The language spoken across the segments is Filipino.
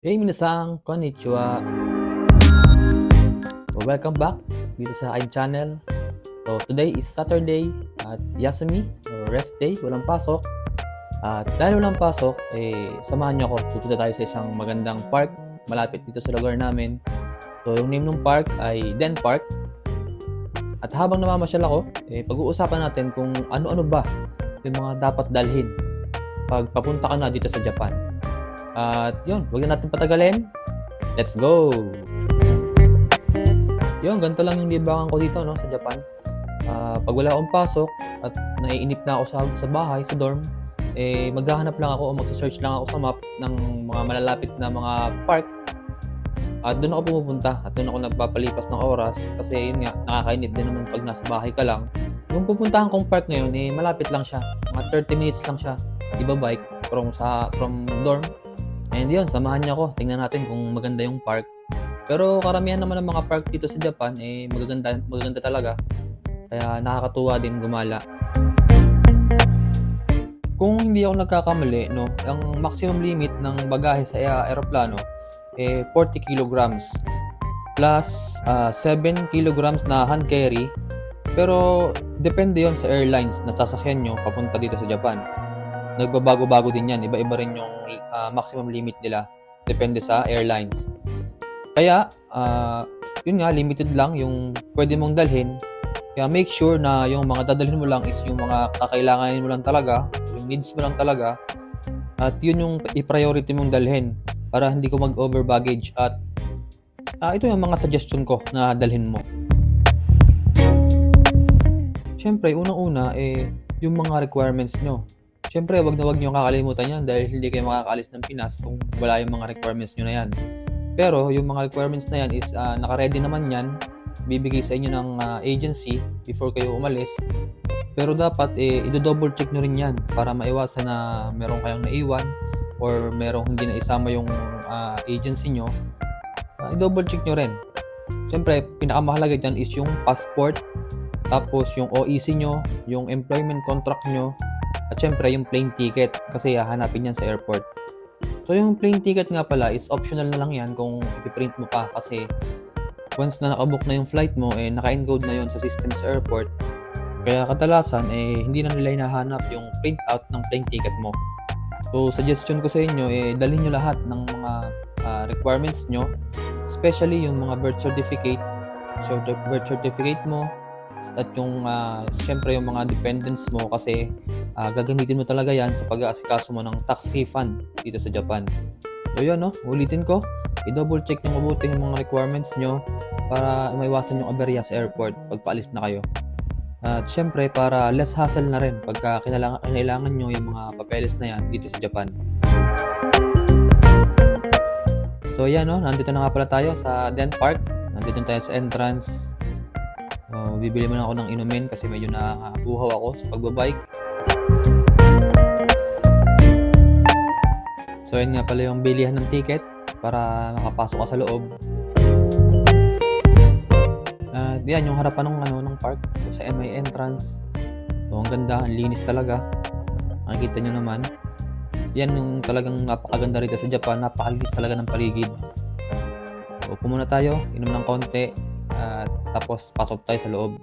Hey, minasang, konnichiwa. So, welcome back dito sa aking channel. So, today is Saturday at Yasumi, or rest day, walang pasok. At dahil walang pasok, eh, samahan niyo ako. Pupunta tayo sa isang magandang park malapit dito sa lugar namin. So, yung name ng park ay Den Park. At habang namamasyal ako, eh, pag-uusapan natin kung ano-ano ba yung mga dapat dalhin pag papunta ka na dito sa Japan. At yun, huwag na natin patagalin. Let's go! Yun, ganito lang yung libangan ko dito no, sa Japan. Ah, pag wala akong pasok at naiinip na ako sa, sa bahay, sa dorm, eh maghahanap lang ako o magsa-search lang ako sa map ng mga malalapit na mga park. At doon ako pumupunta at doon ako nagpapalipas ng oras kasi yun nga, nakakainip din naman pag nasa bahay ka lang. Yung pupuntahan kong park ngayon, eh malapit lang siya. Mga 30 minutes lang siya. Iba bike from sa from dorm And yun, samahan niyo ako. Tingnan natin kung maganda yung park. Pero karamihan naman ng mga park dito sa Japan, eh magaganda, magaganda talaga. Kaya nakakatuwa din gumala. Kung hindi ako nagkakamali, no, ang maximum limit ng bagahe sa aer- aeroplano eh 40 kilograms plus ah, 7 kilograms na hand carry. Pero depende yon sa airlines na sasakyan nyo papunta dito sa Japan nagbabago-bago din yan. Iba-iba rin yung ah, maximum limit nila. Depende sa airlines. Kaya, ah, yun nga, limited lang yung pwede mong dalhin. Kaya make sure na yung mga dadalhin mo lang is yung mga kakailanganin mo lang talaga, yung needs mo lang talaga. At yun yung i-priority mong dalhin para hindi ko mag-over baggage at ah, ito yung mga suggestion ko na dalhin mo. Siyempre, unang-una, eh, yung mga requirements nyo. Siyempre, wag na wag nyo kakalimutan yan dahil hindi kayo makakalis ng Pinas kung wala yung mga requirements nyo na yan. Pero, yung mga requirements na yan is uh, naka-ready naman yan. Bibigay sa inyo ng ah, agency before kayo umalis. Pero dapat, eh, i-double check nyo rin yan para maiwasan na meron kayong naiwan or merong hindi na isama yung ah, agency nyo. Ah, i-double check nyo rin. Siyempre, pinakamahalaga dyan is yung passport, tapos yung OEC nyo, yung employment contract nyo, at syempre, yung plane ticket kasi hahanapin yan sa airport. So, yung plane ticket nga pala is optional na lang yan kung ipiprint mo pa kasi once na nakabook na yung flight mo, eh, naka-encode na yon sa system sa airport. Kaya kadalasan, eh, hindi na nila hinahanap yung print out ng plane ticket mo. So, suggestion ko sa inyo, eh, dalhin nyo lahat ng mga ah, requirements nyo, especially yung mga birth certificate, so, birth certificate mo, at yung, ah, syempre, yung mga dependents mo kasi ah, gagamitin mo talaga yan sa pag-aasikaso mo ng tax refund dito sa Japan. So yun, no? ulitin ko, i-double check nyo mabuti yung mga requirements nyo para maiwasan yung aberya airport pag paalis na kayo. At syempre, para less hassle na rin pagka kinailangan, kinailangan nyo yung mga papeles na yan dito sa Japan. So yan, no? nandito na nga pala tayo sa Den Park. Nandito tayo sa entrance. So, bibili muna ako ng inumin kasi medyo nabuhaw ako sa pagbabike. So yun nga pala yung bilihan ng ticket para makapasok ka sa loob. At yan yung harapan ng ano ng park sa MI entrance. So ang ganda, ang linis talaga. Makikita nyo naman. Yan yung talagang napakaganda rito sa Japan, napakalinis talaga ng paligid. So upo muna tayo, inom ng konti at tapos pasok tayo sa loob.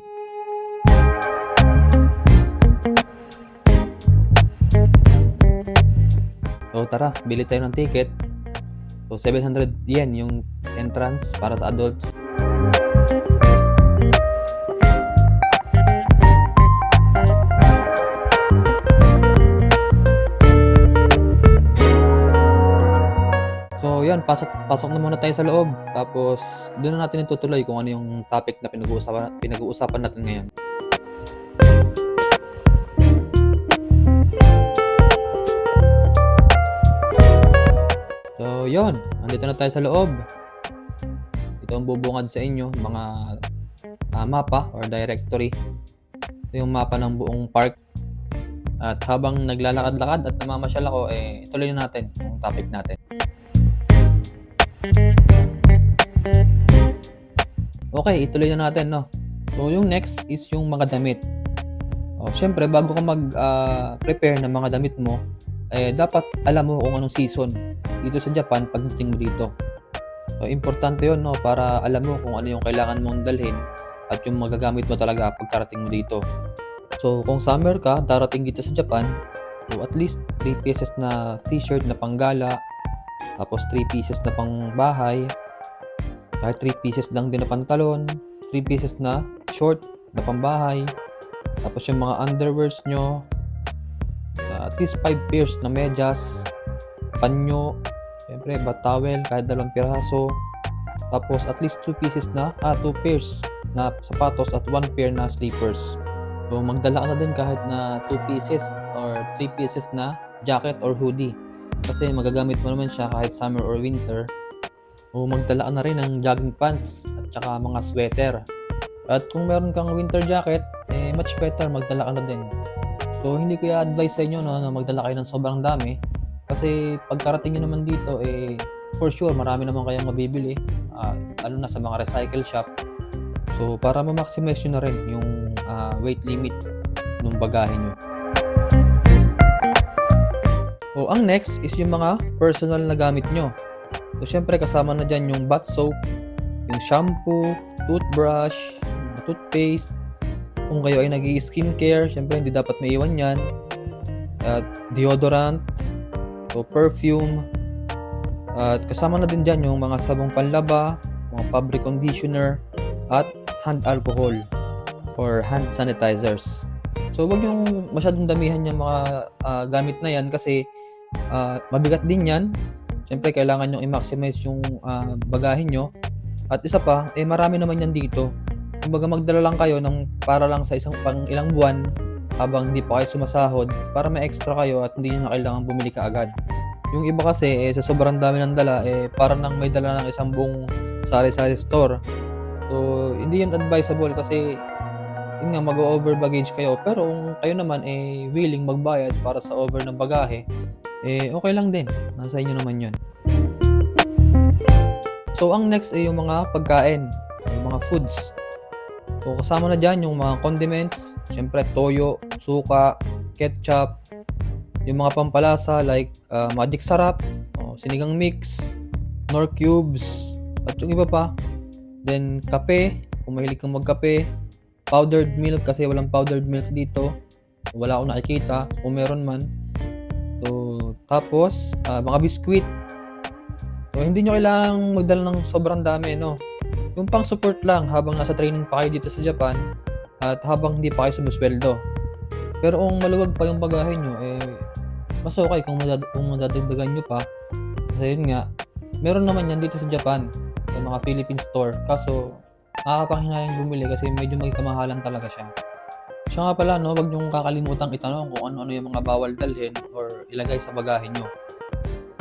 So tara, bili tayo ng ticket. So 700 yen yung entrance para sa adults. So yan, pasok, pasok na muna tayo sa loob. Tapos doon na natin itutuloy kung ano yung topic na pinag-uusapan, pinag-uusapan natin ngayon. So, yon Nandito na tayo sa loob. Ito ang bubungad sa inyo, mga ah, mapa or directory. Ito yung mapa ng buong park. At habang naglalakad-lakad at namamasyal ako, eh, ituloy na natin yung topic natin. Okay, ituloy na natin, no? So, yung next is yung mga damit. O, syempre, bago ka mag-prepare ng mga damit mo, eh, dapat alam mo kung anong season dito sa Japan pagdating mo dito. So, importante yon no, para alam mo kung ano yung kailangan mong dalhin at yung magagamit mo talaga pagkarating mo dito. So, kung summer ka, darating dito sa Japan, so at least 3 pieces na t-shirt na panggala, tapos 3 pieces na pang bahay, kahit 3 pieces lang din na pantalon, 3 pieces na short na pambahay, tapos yung mga underwears nyo, at least 5 pairs na medyas, panyo, syempre bat towel, kahit dalawang piraso, tapos at least 2 pieces na, ah 2 pairs na sapatos at 1 pair na slippers. So magdala ka na din kahit na 2 pieces or 3 pieces na jacket or hoodie. Kasi magagamit mo naman siya kahit summer or winter. O magdala na rin ng jogging pants at saka mga sweater. At kung meron kang winter jacket, eh much better magdala ka na din. So hindi ko i-advise sa inyo no, na magdala kayo ng sobrang dami. Kasi pagkarating nyo naman dito, eh for sure marami naman kayong mabibili. Uh, lalo na sa mga recycle shop. So para ma-maximize nyo na rin yung uh, weight limit ng bagahe nyo. O ang next is yung mga personal na gamit nyo. So syempre kasama na dyan yung bath soap, yung shampoo, toothbrush, toothpaste. Kung kayo ay nag skincare syempre hindi dapat maiwan yan. At deodorant, so perfume, at kasama na din dyan yung mga sabong panlaba, mga fabric conditioner, at hand alcohol or hand sanitizers. So wag yung masyadong damihan yung mga uh, gamit na yan kasi uh, mabigat din yan. Siyempre kailangan nyo i-maximize yung uh, bagahe nyo. At isa pa, eh marami naman yan dito. Kumbaga magdala lang kayo ng para lang sa isang pang ilang buwan habang hindi pa kayo sumasahod para may extra kayo at hindi nyo na kailangan bumili ka agad. Yung iba kasi eh, sa sobrang dami ng dala eh parang nang may dala ng isang buong sari-sari store. So hindi yun advisable kasi yun nga mag-over baggage kayo pero kung kayo naman eh willing magbayad para sa over ng bagahe eh okay lang din. Nasa inyo naman yun. So, ang next ay yung mga pagkain, yung mga foods. So, kasama na dyan yung mga condiments, syempre toyo, suka, ketchup, yung mga pampalasa like uh, magic sarap, oh, sinigang mix, nor cubes, at yung iba pa. Then, kape, kung mahilig kang magkape, powdered milk kasi walang powdered milk dito. Wala akong nakikita, kung meron man. So, tapos, uh, mga biskwit. So, hindi nyo kailangang magdala ng sobrang dami, no? Yung pang support lang habang nasa training pa kayo dito sa Japan at habang hindi pa kayo sumusweldo. Pero kung maluwag pa yung bagahe nyo, eh, mas okay kung, madad kung madadagdagan nyo pa. Kasi yun nga, meron naman yan dito sa Japan, sa mga Philippine store. Kaso, nakakapanghinayang bumili kasi medyo may kamahalan talaga siya. Siya nga pala, no, wag niyong kakalimutang itanong kung ano-ano yung mga bawal dalhin or ilagay sa bagahe niyo.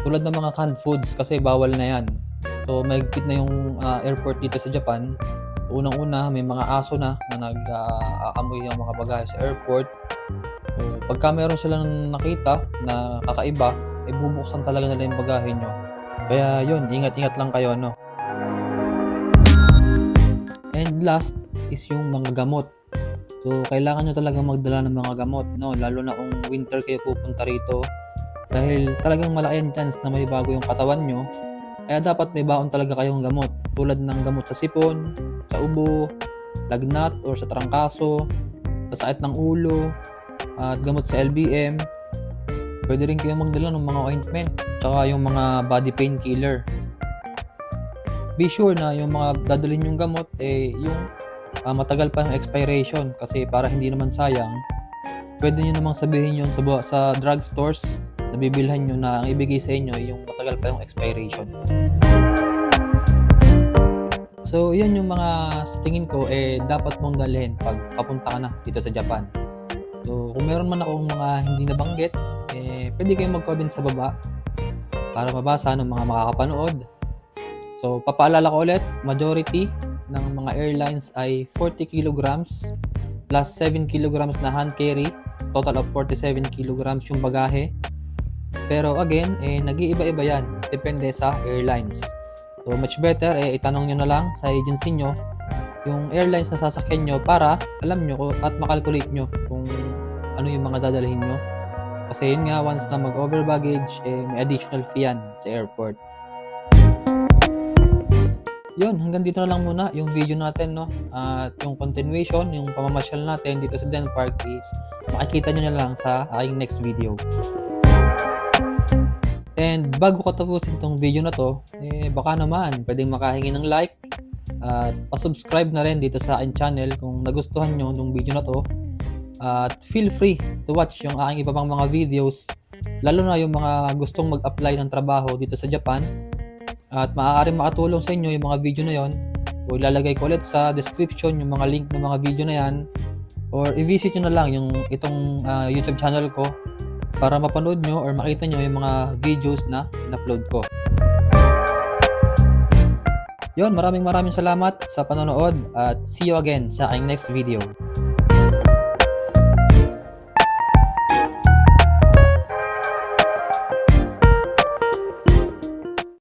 Tulad ng mga canned foods kasi bawal na yan. So, mahigpit na yung uh, airport dito sa Japan. Unang-una, may mga aso na na nag-aamoy uh, yung mga bagahe sa airport. So, pagka meron silang nakita na kakaiba, eh bubuksan talaga nila yung bagahe nyo. Kaya yun, ingat-ingat lang kayo, no? And last is yung mga gamot. So, kailangan nyo talaga magdala ng mga gamot, no? Lalo na kung winter kayo pupunta rito. Dahil talagang malaki ang chance na may bago yung katawan nyo. Kaya dapat may baon talaga kayong gamot. Tulad ng gamot sa sipon, sa ubo, lagnat or sa trangkaso, sa sakit ng ulo, at gamot sa LBM. Pwede rin kayo magdala ng mga ointment, tsaka yung mga body pain killer. Be sure na yung mga dadalhin yung gamot, eh, yung uh, matagal pa yung expiration kasi para hindi naman sayang, pwede nyo namang sabihin yun sa, sa drug stores na bibilhan nyo na ang ibigay sa inyo yung matagal pa yung expiration. So, yan yung mga sa tingin ko eh dapat mong dalhin pag papunta ka na dito sa Japan. So, kung meron man akong mga hindi nabanggit, eh pwede kayong mag-comment sa baba para mabasa ng mga makakapanood. So, papaalala ko ulit, majority ng mga airlines ay 40 kilograms plus 7 kilograms na hand carry. Total of 47 kilograms yung bagahe. Pero again, eh, nag-iiba-iba yan. Depende sa airlines. So much better, eh, itanong nyo na lang sa agency nyo yung airlines na sasakyan nyo para alam nyo at makalculate nyo kung ano yung mga dadalhin nyo. Kasi yun nga, once na mag-over baggage, eh, may additional fee yan sa airport. Yun, hanggang dito na lang muna yung video natin, no? At yung continuation, yung pamamasyal natin dito sa Denmark is makikita nyo na lang sa aking next video. And bago ko tapusin tong video na to, eh baka naman pwedeng makahingi ng like at pa-subscribe na rin dito sa aking channel kung nagustuhan nyo nung video na to. At feel free to watch yung aking iba pang mga videos, lalo na yung mga gustong mag-apply ng trabaho dito sa Japan. At maaaring makatulong sa inyo yung mga video na yon o ilalagay ko ulit sa description yung mga link ng mga video na yan or i-visit nyo na lang yung itong ah, YouTube channel ko para mapanood nyo or makita nyo yung mga videos na in-upload ko. Yon, maraming maraming salamat sa panonood at see you again sa aking next video.